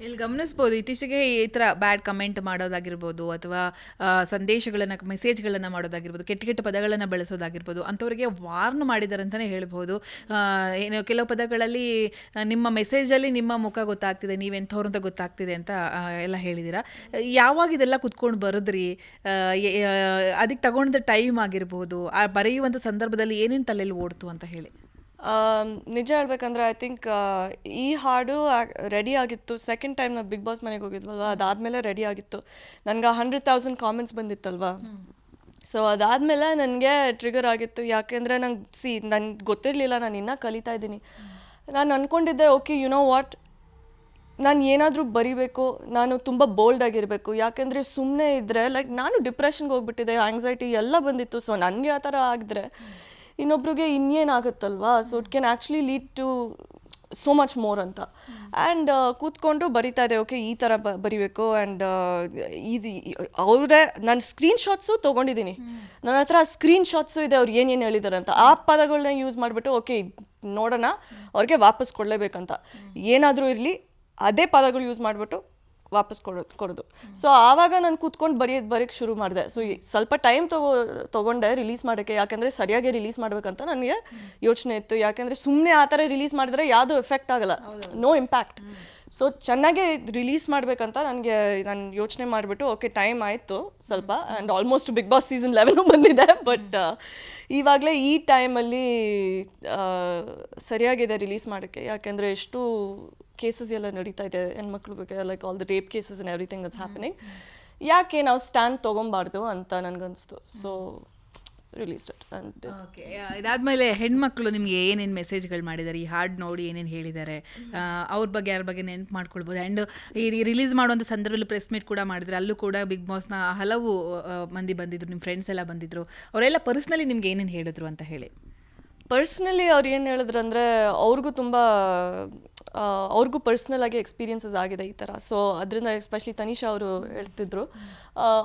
ಇಲ್ಲಿ ಗಮನಿಸ್ಬೋದು, ಇತ್ತೀಚೆಗೆ ಈ ಥರ ಬ್ಯಾಡ್ ಕಮೆಂಟ್ ಮಾಡೋದಾಗಿರ್ಬೋದು ಅಥವಾ ಸಂದೇಶಗಳನ್ನು ಮೆಸೇಜ್ಗಳನ್ನು ಮಾಡೋದಾಗಿರ್ಬೋದು, ಕೆಟ್ಟ ಕೆಟ್ಟ ಪದಗಳನ್ನು ಬಳಸೋದಾಗಿರ್ಬೋದು, ಅಂಥವ್ರಿಗೆ ವಾರ್ನ್ ಮಾಡಿದ್ದಾರೆ ಅಂತಲೇ ಹೇಳ್ಬೋದು. ಏನು ಕೆಲವು ಪದಗಳಲ್ಲಿ ನಿಮ್ಮ ಮೆಸೇಜಲ್ಲಿ ನಿಮ್ಮ ಮುಖ ಗೊತ್ತಾಗ್ತಿದೆ, ನೀವೆಂಥವ್ರು ಅಂತ ಗೊತ್ತಾಗ್ತಿದೆ ಅಂತ ಎಲ್ಲ ಹೇಳಿದ್ದೀರಾ ಯಾವಾಗ ಇದೆಲ್ಲ ಕುತ್ಕೊಂಡು ಬರೆದ್ರಿ? ಅದಕ್ಕೆ ತಗೊಂಡ ಟೈಮ್ ಆಗಿರ್ಬೋದು, ಆ, ಬರೆಯುವಂಥ ಸಂದರ್ಭದಲ್ಲಿ ಏನೇನು ತಲೆಯಲ್ಲಿ ಓಡ್ತು ಅಂತ ಹೇಳಿ. ನಿಜ ಹೇಳ್ಬೇಕಂದ್ರೆ ಐ ಥಿಂಕ್ ಈ ಹಾಡು ರೆಡಿ ಆಗಿತ್ತು. ಸೆಕೆಂಡ್ ಟೈಮ್ ನಾವು ಬಿಗ್ ಬಾಸ್ ಮನೆಗೆ ಹೋಗಿದ್ವಲ್ವ? ಅದಾದಮೇಲೆ ರೆಡಿ ಆಗಿತ್ತು. ನನಗೆ ಹಂಡ್ರೆಡ್ ತೌಸಂಡ್ ಕಾಮೆಂಟ್ಸ್ ಬಂದಿತ್ತಲ್ವ? ಸೊ ಅದಾದಮೇಲೆ ನನಗೆ ಟ್ರಿಗರ್ ಆಗಿತ್ತು. ಯಾಕೆಂದರೆ ನಂಗೆ ಸಿ ನನಗೆ ಗೊತ್ತಿರಲಿಲ್ಲ. ನಾನು ಇನ್ನೂ ಕಲಿತಾ ಇದ್ದೀನಿ. ನಾನು ಅಂದ್ಕೊಂಡಿದ್ದೆ ಓಕೆ ಯು ನೋ ವಾಟ್ ನಾನು ಏನಾದರೂ ಬರಿಬೇಕು. ನಾನು ತುಂಬ ಬೋಲ್ಡ್ ಆಗಿರಬೇಕು. ಯಾಕೆಂದರೆ ಸುಮ್ಮನೆ ಇದ್ದರೆ ಲೈಕ್ ನಾನು ಡಿಪ್ರೆಷನ್ಗೆ ಹೋಗ್ಬಿಟ್ಟಿದ್ದೆ. ಆಂಗ್ಸೈಟಿ ಎಲ್ಲ ಬಂದಿತ್ತು. ಸೊ ನನಗೆ ಆ ಥರ ಆಗಿದ್ರೆ ಇನ್ನೊಬ್ರಿಗೆ ಇನ್ನೇನಾಗುತ್ತಲ್ವಾ? So it can actually lead to so much more ಅಂತ. ಆ್ಯಂಡ್ ಕೂತ್ಕೊಂಡು ಬರಿತಾ ಇದೆ ಓಕೆ ಈ ಥರ ಬ, ಬರಿಬೇಕು. ಆ್ಯಂಡ್ ಇದು ಅವರೇ ನಾನು ಸ್ಕ್ರೀನ್ ಶಾಟ್ಸು ತೊಗೊಂಡಿದ್ದೀನಿ. ನನ್ನ ಹತ್ರ ಸ್ಕ್ರೀನ್ ಶಾಟ್ಸು ಇದೆ, ಅವ್ರು ಏನೇನು ಹೇಳಿದ್ದಾರೆ ಅಂತ. ಆ ಪದಗಳನ್ನ ಯೂಸ್ ಮಾಡಿಬಿಟ್ಟು ಓಕೆ ನೋಡೋಣ, ಅವ್ರಿಗೆ ವಾಪಸ್ ಕೊಡಲೇಬೇಕಂತ. ಏನಾದರೂ ಇರಲಿ, ಅದೇ ಪದಗಳು ಯೂಸ್ ಮಾಡಿಬಿಟ್ಟು ವಾಪಸ್ ಕೊಡೋದು ಕೊಡೋದು. ಸೊ ಆವಾಗ ನಾನು ಕೂತ್ಕೊಂಡು ಬರೆಯೋದು ಬರೆಯೋಕ್ಕೆ ಶುರು ಮಾಡಿದೆ. ಸೊ ಸ್ವಲ್ಪ ಟೈಮ್ ತಗೋ ತೊಗೊಂಡೆ ರಿಲೀಸ್ ಮಾಡೋಕ್ಕೆ. ಯಾಕೆಂದರೆ ಸರಿಯಾಗಿ ರಿಲೀಸ್ ಮಾಡಬೇಕಂತ ನನಗೆ ಯೋಚನೆ ಇತ್ತು. ಯಾಕೆಂದರೆ ಸುಮ್ಮನೆ ಆ ಥರ ರಿಲೀಸ್ ಮಾಡಿದ್ರೆ ಯಾವುದೂ ಎಫೆಕ್ಟ್ ಆಗಲ್ಲ. ನೋ ಇಂಪ್ಯಾಕ್ಟ್ ಸೊ ಚೆನ್ನಾಗೆ ರಿಲೀಸ್ ಮಾಡಬೇಕಂತ ನನಗೆ ನಾನು ಯೋಚನೆ ಮಾಡಿಬಿಟ್ಟು ಓಕೆ ಟೈಮ್ ಆಯಿತು ಸ್ವಲ್ಪ. And almost Bigg Boss season eleven ಬಂದಿದೆ. ಬಟ್ ಇವಾಗಲೇ ಈ ಟೈಮಲ್ಲಿ ಸರಿಯಾಗಿದೆ ರಿಲೀಸ್ ಮಾಡೋಕ್ಕೆ. ಯಾಕೆಂದರೆ ಎಷ್ಟು ಕೇಸಸ್ ಎಲ್ಲ ನಡೀತಾ ಇದೆ ಹೆಣ್ಮಕ್ಳು ಬಗ್ಗೆ like all the rape cases in everything is happening ಯಾಕೆ ನಾವು ಸ್ಟ್ಯಾಂಡ್ ತೊಗೊಬಾರ್ದು ಅಂತ ನನಗನ್ನಿಸ್ತು so release it and okay ಇದಾದ್ಮೇಲೆ ಹೆಣ್ಮಕ್ಳು ನಿಮಗೆ ಏನೇನು ಮೆಸೇಜ್ಗಳು ಮಾಡಿದ್ದಾರೆ ಈ ಹಾಡು ನೋಡಿ ಏನೇನು ಹೇಳಿದ್ದಾರೆ ಅವ್ರ ಬಗ್ಗೆ ಯಾರ ಬಗ್ಗೆ ನೆನಪು ಮಾಡ್ಕೊಳ್ಬೋದು. ಆ್ಯಂಡ್ ಈ ರಿಲೀಸ್ ಮಾಡುವಂಥ ಸಂದರ್ಭದಲ್ಲಿ ಪ್ರೆಸ್ ಮೀಟ್ ಕೂಡ ಮಾಡಿದ್ರೆ. ಅಲ್ಲೂ ಕೂಡ ಬಿಗ್ ಬಾಸ್ನ ಹಲವು ಮಂದಿ ಬಂದಿದ್ರು ನಿಮ್ಮ ಫ್ರೆಂಡ್ಸ್ ಎಲ್ಲ ಬಂದಿದ್ರು. ಅವರೆಲ್ಲ ಪರ್ಸ್ನಲಿ ನಿಮ್ಗೆ ಏನೇನು ಹೇಳಿದ್ರು ಅಂತ ಹೇಳಿ. ಪರ್ಸ್ನಲಿ ಅವ್ರು ಏನು ಹೇಳಿದ್ರು ಅಂದರೆ ಅವ್ರಿಗೂ ತುಂಬ ಅವ್ರಿಗೂ ಪರ್ಸ್ನಲ್ ಆಗಿ ಎಕ್ಸ್ಪೀರಿಯನ್ಸಸ್ ಆಗಿದೆ ಈ ಥರ ಸೊ ಅದರಿಂದ ಎಸ್ಪೆಷಲಿ ತನಿಷಾ ಅವರು ಹೇಳ್ತಿದ್ರು.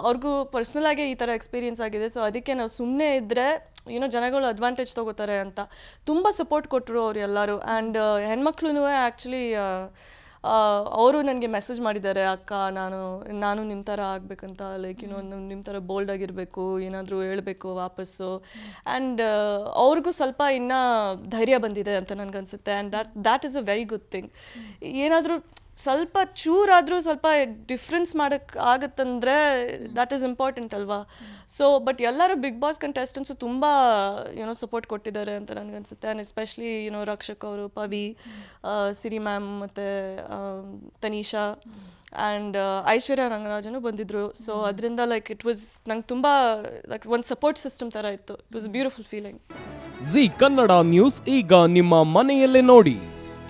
ಅವ್ರಿಗೂ ಪರ್ಸ್ನಲ್ ಆಗಿ ಈ ಥರ ಎಕ್ಸ್ಪೀರಿಯನ್ಸ್ ಆಗಿದೆ. ಸೊ ಅದಕ್ಕೆ ನಾವು ಸುಮ್ಮನೆ ಇದ್ದರೆ ಏನೋ ಜನಗಳು ಅಡ್ವಾಂಟೇಜ್ ತೊಗೋತಾರೆ ಅಂತ. ತುಂಬ ಸಪೋರ್ಟ್ ಕೊಟ್ಟರು ಅವ್ರು ಎಲ್ಲರೂ. ಆ್ಯಂಡ್ ಹೆಣ್ಮಕ್ಳು ಆ್ಯಕ್ಚುಲಿ ಅವರು ನನಗೆ ಮೆಸೇಜ್ ಮಾಡಿದ್ದಾರೆ ಅಕ್ಕ ನಾನು ನಾನು ನಿಮ್ಮ ಥರ ಆಗಬೇಕಂತ ಲೈಕ್ ಏನೋ ನಿಮ್ಮ ಥರ ಬೋಲ್ಡ್ ಆಗಿರಬೇಕು ಏನಾದರೂ ಹೇಳಬೇಕು ವಾಪಸ್ಸು. ಆ್ಯಂಡ್ ಅವ್ರಿಗೂ ಸ್ವಲ್ಪ ಇನ್ನೂ ಧೈರ್ಯ ಬಂದಿದೆ ಅಂತ ನನಗನ್ಸುತ್ತೆ. And that that is a very good thing ಏನಾದರೂ ಸ್ವಲ್ಪ ಚೂರಾದರೂ ಸ್ವಲ್ಪ ಡಿಫ್ರೆನ್ಸ್ ಮಾಡೋಕ್ಕೆ ಆಗುತ್ತಂದರೆ ದ್ಯಾಟ್ ಈಸ್ ಇಂಪಾರ್ಟೆಂಟ್ ಅಲ್ವಾ? ಸೊ ಬಟ್ ಎಲ್ಲರೂ ಬಿಗ್ ಬಾಸ್ ಕಂಟೆಸ್ಟೆಂಟ್ಸು ತುಂಬ ಏನೋ ಸಪೋರ್ಟ್ ಕೊಟ್ಟಿದ್ದಾರೆ ಅಂತ ನನಗನ್ಸುತ್ತೆ. ಆ್ಯಂಡ್ ಎಸ್ಪೆಷಲಿ ಏನೋ ರಕ್ಷಕ್ ಅವರು, ಪವಿ ಸಿರಿ ಮ್ಯಾಮ್ ಮತ್ತು ತನೀಷಾ ಆ್ಯಂಡ್ ಐಶ್ವರ್ಯ ರಂಗರಾಜನು ಬಂದಿದ್ದರು ಸೊ ಅದರಿಂದ ಲೈಕ್ ಇಟ್ ವಾಸ್ ನಂಗೆ ತುಂಬ ಲೈಕ್ ಒಂದು ಸಪೋರ್ಟ್ ಸಿಸ್ಟಮ್ ಥರ ಇತ್ತು. It was beautiful feeling Zee Kannada news ಈಗ ನಿಮ್ಮ ಮನೆಯಲ್ಲೇ ನೋಡಿ.